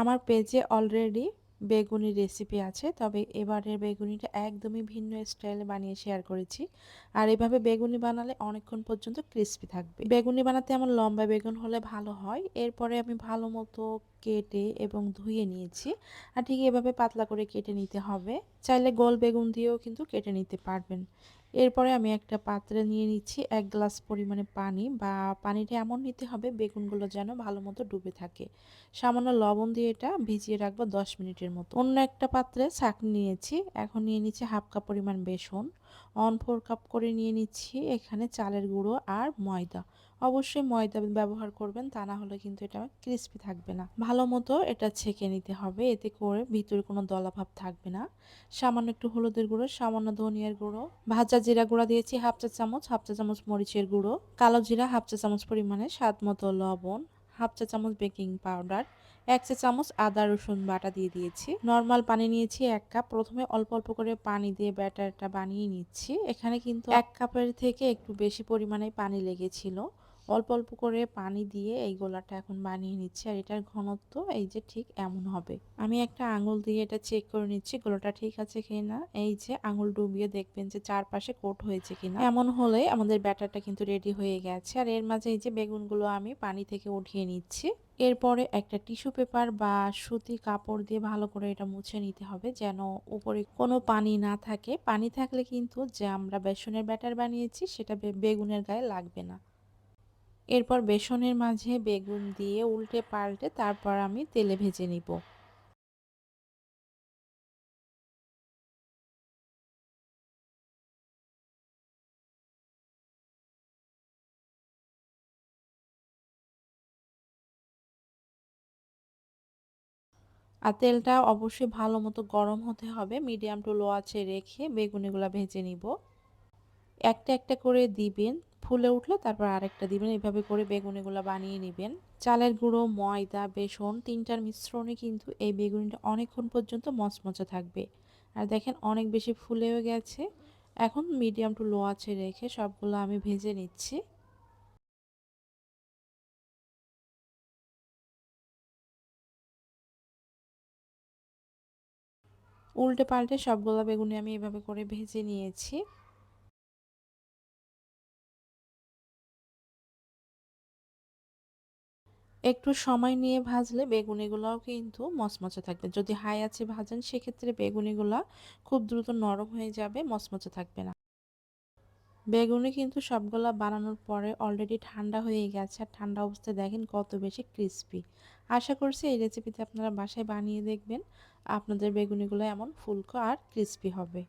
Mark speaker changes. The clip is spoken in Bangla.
Speaker 1: আমার পেজে অলরেডি বেগুনি রেসিপি আছে, তবে এবারের বেগুনিটা একদমই ভিন্ন স্টাইলে বানিয়ে শেয়ার করেছি। আর এভাবে বেগুনি বানালে অনেকক্ষণ পর্যন্ত ক্রিস্পি থাকবে। বেগুনি বানাতে আমার লম্বা বেগুন হলে ভালো হয়, এরপরে আমি ভালো মতো কেটে এবং ধুয়ে নিয়েছি। আর ঠিক এভাবে পাতলা করে কেটে নিতে হবে। চাইলে গোল বেগুন দিয়েও কিন্তু কেটে নিতে পারবেন। এরপরে আমি একটা পাত্রে নিয়ে নিচ্ছি এক গ্লাস পরিমাণে পানি বা পানিটা এমন নিতে হবে বেগুনগুলো যেন ভালো মতো ডুবে থাকে। সামান্য লবণ দিয়ে এটা ভিজিয়ে রাখব দশ মিনিটের মতো। অন্য একটা পাত্রে ছাঁকনি নিয়েছি, এখন নিয়ে নিচ্ছি হাফ কাপ পরিমাণ বেসন। অন ফোর কাপ করে নিয়ে নিচ্ছি এখানে চালের গুঁড়ো আর ময়দা। অবশ্যই ময়দা ব্যবহার করবেন, তা না হলে কিন্তু এটা ক্রিস্পি থাকবে না। ভালো মতো এটা ছেঁকে নিতে হবে, এতে করে ভিতরে কোনো দলাভাব থাকবে না। সামান্য একটু হলুদের গুঁড়ো, সামান্য ধনিয়ার গুঁড়ো, ভাজা জিরা গুঁড়া দিয়েছি হাফ চা চামচ, হাফ চা চামচ মরিচের গুঁড়ো, কালো জিরা হাফ চা চামচ পরিমাণে স্বাদ মতো লবণ, হাফ চা চামচ বেকিং পাউডার, এক চা চামচ আদা রসুন বাটা দিয়ে দিয়েছি। নর্মাল পানি নিয়েছি এক কাপ, প্রথমে অল্প অল্প করে পানি দিয়ে ব্যাটারটা বানিয়ে নিচ্ছি। এখানে কিন্তু এক কাপের থেকে একটু বেশি পরিমাণে পানি লেগেছিল। অল্প অল্প করে পানি দিয়ে এই গোলাটা এখন বানিয়ে নিচ্ছি আর এটার ঘনত্ব এই যে ঠিক এমন হবে। আমি একটা আঙুল দিয়ে এটা চেক করে নিচ্ছি, গোলাটা ঠিক আছে কিনা? এই যে আঙুল ডুবিয়ে দেখবেন যে চারপাশে কোট হয়েছে কিনা। এমন হলে আমাদের ব্যাটারটা কিন্তু রেডি হয়ে গেছে। আর এর মাঝে এই যে বেগুনগুলো আমি পানি থেকে উঠিয়ে নিচ্ছি। এরপরে একটা টিস্যু পেপার বা সুতি কাপড় দিয়ে ভালো করে এটা মুছে নিতে হবে যেন উপরে কোনো পানি না থাকে। পানি থাকলে কিন্তু যে আমরা বেসনের ব্যাটার বানিয়েছি সেটা বেগুনের গায়ে লাগবে না। এরপর বেসনের মাঝে বেগুন দিয়ে উল্টে পাল্টে তারপর আমি তেলে ভেজে নিব। আর তেলটা অবশ্যই ভালো মতো গরম হতে হবে, মিডিয়াম টু লো আছে রেখে বেগুনিগুলো ভেজে নিব। একটা একটা করে দিবেন ফুলে উঠলে, তারপর আরেকটা দিবেন। এভাবে করে বেগুনিগুলো বানিয়ে নেবেন। চালের গুঁড়ো, ময়দা, বেসন তিনটার মিশ্রণে কিন্তু এই বেগুনিটা অনেকক্ষণ পর্যন্ত মচমচে থাকবে। আর দেখেন অনেক বেশি ফুলেও গেছে। এখন মিডিয়াম টু লো আছে রেখে সবগুলো আমি ভেজে নিচ্ছি। উল্টে পাল্টে সবগুলো বেগুনি আমি এভাবে করে ভেজে নিয়েছি। একটু সময় নিয়ে ভাজলে বেগুনিগুলোও কিন্তু মচমচে থাকবে। যদি হাই আছে ভাজেন, সেক্ষেত্রে বেগুনিগুলো খুব দ্রুত নরম হয়ে যাবে, মচমচে থাকবে না। বেগুনি কিন্তু সবগুলা বানানোর পরে অলরেডি ঠান্ডা হয়ে গেছে। আর ঠান্ডা অবস্থায় দেখেন কত বেশি ক্রিস্পি আশা করছি এই রেসিপিতে আপনারা বাসায় বানিয়ে দেখবেন। আপনাদের বেগুনিগুলো এমন ফুলকো আর ক্রিস্পি হবে।